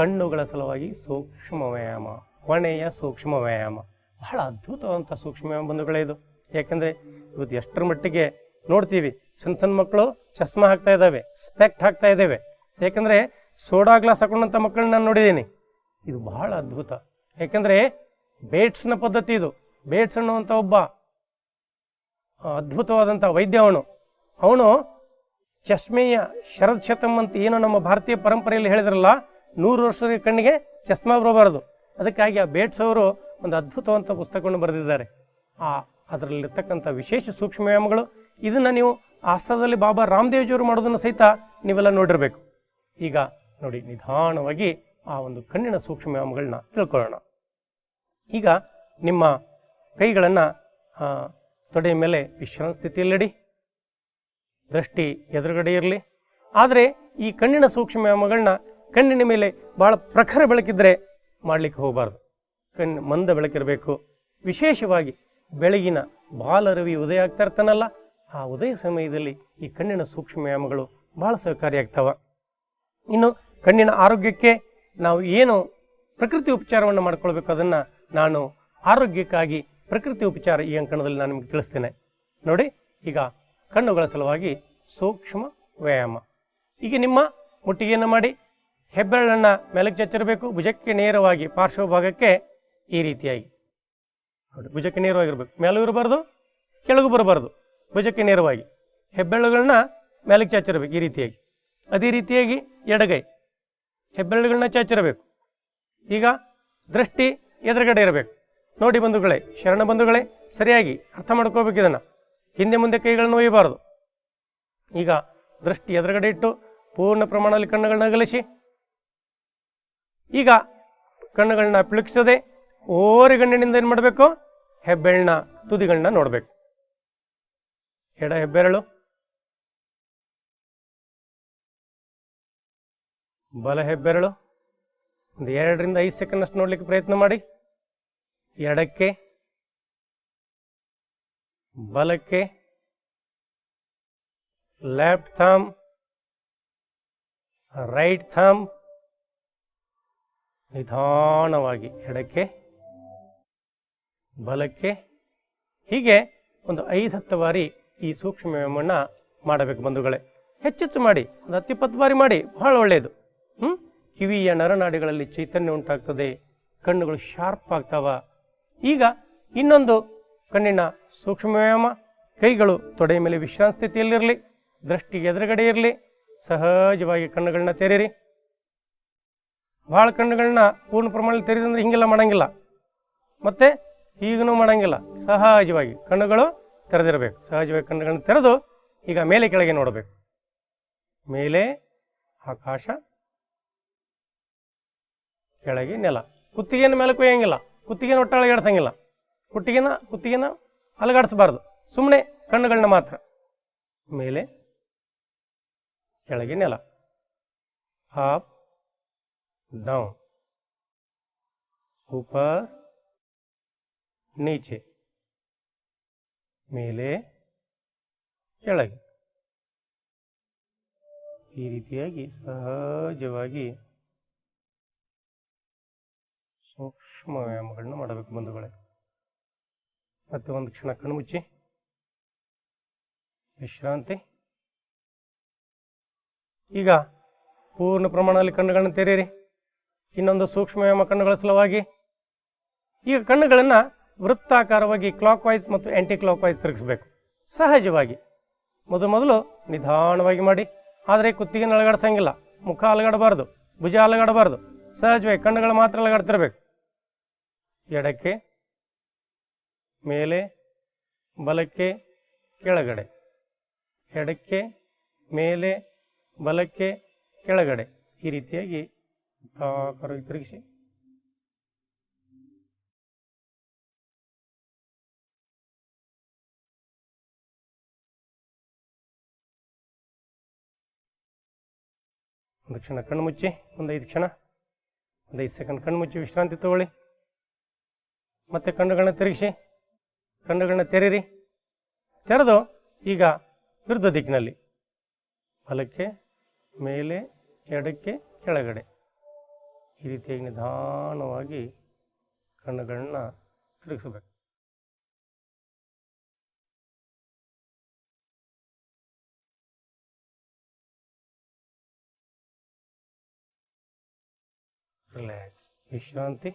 ಕಣ್ಣುಗಳ ಸಲುವಾಗಿ ಸೂಕ್ಷ್ಮ ವ್ಯಾಯಾಮ, ಹೊಣೆಯ ಸೂಕ್ಷ್ಮ ವ್ಯಾಯಾಮ. ಬಹಳ ಅದ್ಭುತವಾದಂಥ ಸೂಕ್ಷ್ಮ ವ್ಯಾಯಾಮ ಬಂಧುಗಳೇ ಇದು. ಯಾಕೆಂದರೆ ಇವತ್ತು ಎಷ್ಟರ ಮಟ್ಟಿಗೆ ನೋಡ್ತೀವಿ, ಸಣ್ಣ ಸಣ್ಣ ಮಕ್ಕಳು ಚಸ್ಮಾ ಹಾಕ್ತಾ ಇದ್ದಾವೆ, ಸ್ಪೆಕ್ಟ್ ಹಾಕ್ತಾ ಇದ್ದಾವೆ. ಯಾಕಂದರೆ ಸೋಡಾ ಗ್ಲಾಸ್ ಹಾಕೊಂಡಂಥ ಮಕ್ಕಳನ್ನ ನಾನು ನೋಡಿದ್ದೀನಿ. ಇದು ಬಹಳ ಅದ್ಭುತ. ಯಾಕಂದರೆ ಬೇಟ್ಸ್ನ ಪದ್ಧತಿ ಇದು. ಬೇಟ್ಸ್ ಅನ್ನುವಂಥ ಒಬ್ಬ ಅದ್ಭುತವಾದಂಥ ವೈದ್ಯ ಅವನು. ಅವನು ಚಶ್ಮೆಯ ಶರದ್ ಶತಮ್ ಅಂತ ಏನು ನಮ್ಮ ಭಾರತೀಯ ಪರಂಪರೆಯಲ್ಲಿ ಹೇಳಿದ್ರಲ್ಲ ನೂರು ವರ್ಷದ ಕಣ್ಣಿಗೆ ಚಸ್ಮಾ ಬರಬಾರದು. ಅದಕ್ಕಾಗಿ ಆ ಬೇಟ್ಸ್ ಅವರು ಒಂದು ಅದ್ಭುತವಂತ ಪುಸ್ತಕವನ್ನು ಬರೆದಿದ್ದಾರೆ. ಆ, ಅದರಲ್ಲಿರ್ತಕ್ಕಂಥ ವಿಶೇಷ ಸೂಕ್ಷ್ಮ ವ್ಯಾಯಾಮಗಳು, ಇದನ್ನು ನೀವು ಆಸ್ಥಾನದಲ್ಲಿ ಬಾಬಾ ರಾಮದೇವ್ಜಿಯವರು ಮಾಡೋದನ್ನು ಸಹಿತ ನೀವೆಲ್ಲ ನೋಡಿರಬೇಕು. ಈಗ ನೋಡಿ, ನಿಧಾನವಾಗಿ ಆ ಒಂದು ಕಣ್ಣಿನ ಸೂಕ್ಷ್ಮ ವ್ಯಾಯಾಮಗಳನ್ನ ತಿಳ್ಕೊಳ್ಳೋಣ. ಈಗ ನಿಮ್ಮ ಕೈಗಳನ್ನು ತೊಡೆಯ ಮೇಲೆ ವಿಶ್ರಾಂತ ಸ್ಥಿತಿಯಲ್ಲಿಡಿ. ದೃಷ್ಟಿ ಎದುರುಗಡೆ ಇರಲಿ. ಆದರೆ ಈ ಕಣ್ಣಿನ ಸೂಕ್ಷ್ಮ ವ್ಯಾಯಾಮಗಳನ್ನ ಕಣ್ಣಿನ ಮೇಲೆ ಭಾಳ ಪ್ರಖರ ಬೆಳಕಿದ್ರೆ ಮಾಡಲಿಕ್ಕೆ ಹೋಗಬಾರ್ದು. ಕಣ್ಣು ಮಂದ ಬೆಳಕಿರಬೇಕು. ವಿಶೇಷವಾಗಿ ಬೆಳಗಿನ ಬಾಲರವಿ ಉದಯ ಆಗ್ತಾ ಇರ್ತಾನಲ್ಲ, ಆ ಉದಯ ಸಮಯದಲ್ಲಿ ಈ ಕಣ್ಣಿನ ಸೂಕ್ಷ್ಮ ವ್ಯಾಯಾಮಗಳು ಭಾಳ ಸಹಕಾರಿಯಾಗ್ತವ. ಇನ್ನು ಕಣ್ಣಿನ ಆರೋಗ್ಯಕ್ಕೆ ನಾವು ಏನು ಪ್ರಕೃತಿ ಉಪಚಾರವನ್ನು ಮಾಡ್ಕೊಳ್ಬೇಕು ಅದನ್ನು ನಾನು ಆರೋಗ್ಯಕ್ಕಾಗಿ ಪ್ರಕೃತಿ ಉಪಚಾರ ಈ ಅಂಕಣದಲ್ಲಿ ನಾನು ನಿಮಗೆ ತಿಳಿಸ್ತೇನೆ. ನೋಡಿ, ಈಗ ಕಣ್ಣುಗಳ ಸಲುವಾಗಿ ಸೂಕ್ಷ್ಮ ವ್ಯಾಯಾಮ. ಈಗ ನಿಮ್ಮ ಮುಟ್ಟಿಗೆಯನ್ನು ಮಾಡಿ ಹೆಬ್ಬೆರಳನ್ನು ಮೇಲಕ್ಕೆ ಚಚ್ಚಿರಬೇಕು. ಭುಜಕ್ಕೆ ನೇರವಾಗಿ ಪಾರ್ಶ್ವ ಭಾಗಕ್ಕೆ ಈ ರೀತಿಯಾಗಿ. ನೋಡಿ, ಭುಜಕ್ಕೆ ನೇರವಾಗಿರ್ಬೇಕು. ಮೇಲೂ ಇರಬಾರ್ದು, ಕೆಳಗೂ ಬರಬಾರ್ದು. ಭುಜಕ್ಕೆ ನೇರವಾಗಿ. ಹೆಬ್ಬೆರಳುಗಳನ್ನ ಮೇಲಕ್ಕೆ ಚಾಚಿರಬೇಕು ಈ ರೀತಿಯಾಗಿ. ಅದೇ ರೀತಿಯಾಗಿ ಎಡಗೈ. ಹೆಬ್ಬೆರಳುಗಳನ್ನ ಚಾಚಿರಬೇಕು ಈಗ ದೃಷ್ಟಿ ಎದುರುಗಡೆ ಇರಬೇಕು. ನೋಡಿ ಬಂಧುಗಳೇ, ಶರಣ ಬಂಧುಗಳೇ, ಸರಿಯಾಗಿ ಅರ್ಥ ಮಾಡ್ಕೋಬೇಕು ಇದನ್ನು. ಹಿಂದೆ ಮುಂದೆ ಕೈಗಳನ್ನು ಒಯ್ಯಬಾರ್ದು. ಈಗ ದೃಷ್ಟಿ ಎದುರುಗಡೆ ಇಟ್ಟು ಪೂರ್ಣ ಪ್ರಮಾಣದಲ್ಲಿ ಕಣ್ಣುಗಳನ್ನ ಅಗಲಿಸಿ. ಈಗ ಕಣ್ಣುಗಳನ್ನ ಪಿಳುಕಿಸದೆ ಓರಿಗಣ್ಣಿನಿಂದ ಏನು ಮಾಡಬೇಕು? ಹೆಬ್ಬೆರಳಿನ ತುದಿಗಳನ್ನ ನೋಡಬೇಕು. ಎಡ ಹೆಬ್ಬೆರಳು. ಬಲ ಹೆಬ್ಬೆರಳು. ಒಂದು ಎರಡರಿಂದ ಐದು ಸೆಕೆಂಡ್ ಅಷ್ಟು ನೋಡ್ಲಿಕ್ಕೆ ಪ್ರಯತ್ನ ಮಾಡಿ. ಎಡಕ್ಕೆ. ಬಲಕ್ಕೆ. ಲೆಫ್ಟ್ ಥಾಮ್ ರೈಟ್ ಥಮ್ ನಿಧಾನವಾಗಿ ಎಡಕ್ಕೆ, ಬಲಕ್ಕೆ, ಹೀಗೆ ಒಂದು ಐದು ಹತ್ತು ಬಾರಿ ಈ ಸೂಕ್ಷ್ಮ ವ್ಯಾಯಾಮವನ್ನು ಮಾಡಬೇಕು ಬಂಧುಗಳೇ. ಹೆಚ್ಚೆಚ್ಚು ಮಾಡಿ, ಒಂದು ಹತ್ತಿಪ್ಪತ್ತು ಬಾರಿ ಮಾಡಿ, ಬಹಳ ಒಳ್ಳೆಯದು. ಹ್ಞೂ ಕಿವಿಯ ನರನಾಡಿಗಳಲ್ಲಿ ಚೈತನ್ಯ ಉಂಟಾಗ್ತದೆ, ಕಣ್ಣುಗಳು ಶಾರ್ಪ್ ಆಗ್ತಾವ. ಈಗ ಇನ್ನೊಂದು ಕಣ್ಣಿನ ಸೂಕ್ಷ್ಮ ವ್ಯಾಯಾಮ, ಕೈಗಳು ತೊಡೆಯ ಮೇಲೆ ವಿಶ್ರಾಂತ ಸ್ಥಿತಿಯಲ್ಲಿರಲಿ, ದೃಷ್ಟಿಗೆ ಎದುರುಗಡೆ ಇರಲಿ, ಸಹಜವಾಗಿ ಕಣ್ಣುಗಳನ್ನ ತೆರೀರಿ ಭಾಳ ಕಣ್ಣುಗಳನ್ನ ಪೂರ್ಣ ಪ್ರಮಾಣದಲ್ಲಿ ತೆರೆದಂದ್ರೆ ಹಿಂಗೆಲ್ಲ ಮಾಡಂಗಿಲ್ಲ. ಮತ್ತು ಈಗನೂ ಮಾಡಂಗಿಲ್ಲ. ಸಹಜವಾಗಿ ಕಣ್ಣುಗಳು ತೆರೆದಿರಬೇಕು. ಸಹಜವಾಗಿ ಕಣ್ಣುಗಳನ್ನ ತೆರೆದು ಈಗ ಮೇಲೆ ಕೆಳಗೆ ನೋಡಬೇಕು. ಮೇಲೆ ಆಕಾಶ, ಕೆಳಗೆ ನೆಲ. ಕುತ್ತಿಗೆಯನ್ನು ಮೇಲೆ ಕೊಯ್ಯಂಗಿಲ್ಲ. ಕುತ್ತಿಗೆನ ಒಟ್ಟ ಅಳಗಾಡ್ಸಂಗಿಲ್ಲ ಕುತ್ತಿಗೆನ ಕುತ್ತಿಗೆನ ಅಲಗಾಡಿಸಬಾರ್ದು. ಸುಮ್ಮನೆ ಕಣ್ಣುಗಳನ್ನ ಮಾತ್ರ. ಮೇಲೆ ಕೆಳಗೆ ನೆಲ. ಅಪ್ ಡೌನ್ ऊपर नीचे ಮೇಲೆ ಕೆಳಗೆ ಈ ರೀತಿಯಾಗಿ ಸಹಜವಾಗಿ ಸೂಕ್ಷ್ಮ ವ್ಯಾಯಾಮಗಳನ್ನ ಮಾಡಬೇಕು ಬಂಧುಗಳೇ ಮತ್ತೆ ಒಂದು ಕ್ಷಣ ಕಣ್ಮುಚ್ಚಿ ವಿಶ್ರಾಂತಿ ಈಗ ಪೂರ್ಣ ಪ್ರಮಾಣದಲ್ಲಿ ಕಣ್ಣುಗಳನ್ನು ತೆರೆಯಿರಿ ಇನ್ನೊಂದು ಸೂಕ್ಷ್ಮ ಕಣ್ಣುಗಳ ಸಲುವಾಗಿ, ಈಗ ಕಣ್ಣುಗಳನ್ನು ವೃತ್ತಾಕಾರವಾಗಿ ಕ್ಲಾಕ್ ವೈಸ್ ಮತ್ತು ಆ್ಯಂಟಿ ಕ್ಲಾಕ್ ವೈಸ್ ತಿರುಗಿಸ್ಬೇಕು. ಸಹಜವಾಗಿ. ಮೊದಲು ಮೊದಲು ನಿಧಾನವಾಗಿ ಮಾಡಿ. ಆದರೆ ಕುತ್ತಿಗೆನ ಅಲಗಾಡ್ಸಂಗಿಲ್ಲ. ಮುಖ ಅಲಗಾಡಬಾರ್ದು. ಭುಜ ಅಲಗಾಡಬಾರ್ದು. ಸಹಜವಾಗಿ ಕಣ್ಣುಗಳು ಮಾತ್ರ ಅಲಗಾಡ್ತಿರ್ಬೇಕು. ಎಡಕ್ಕೆ, ಮೇಲೆ, ಬಲಕ್ಕೆ, ಕೆಳಗಡೆ. ಎಡಕ್ಕೆ, ಮೇಲೆ, ಬಲಕ್ಕೆ, ಕೆಳಗಡೆ. ಈ ರೀತಿಯಾಗಿ ವೃತ್ತಾಕಾರವಾಗಿ ತಿರುಗಿಸಿ. ಒಂದು ಕ್ಷಣ ಕಣ್ಣು ಮುಚ್ಚಿ ಒಂದೈದು ಕ್ಷಣ. ಒಂದೈದು ಸೆಕೆಂಡ್ ಕಣ್ಣು ಮುಚ್ಚಿ, ವಿಶ್ರಾಂತಿ ತಗೊಳ್ಳಿ. ಮತ್ತೆ ಕಣ್ಣುಗಳನ್ನ ತಿರುಗಿಸಿ, ಕಣ್ಣುಗಳನ್ನ ತೆರೀರಿ. ತೆರೆದು ಈಗ ವಿರುದ್ಧ ದಿಕ್ಕಿನಲ್ಲಿ. ಬಲಕ್ಕೆ, ಮೇಲೆ, ಎಡಕ್ಕೆ, ಕೆಳಗಡೆ. ಈ ರೀತಿಯಾಗಿ ನಿಧಾನವಾಗಿ ಕಣ್ಣುಗಳನ್ನ ತಿರುಗಿಸಬೇಕು. ರಿಲ್ಯಾಕ್ಸ್ ವಿಶ್ರಾಂತಿ.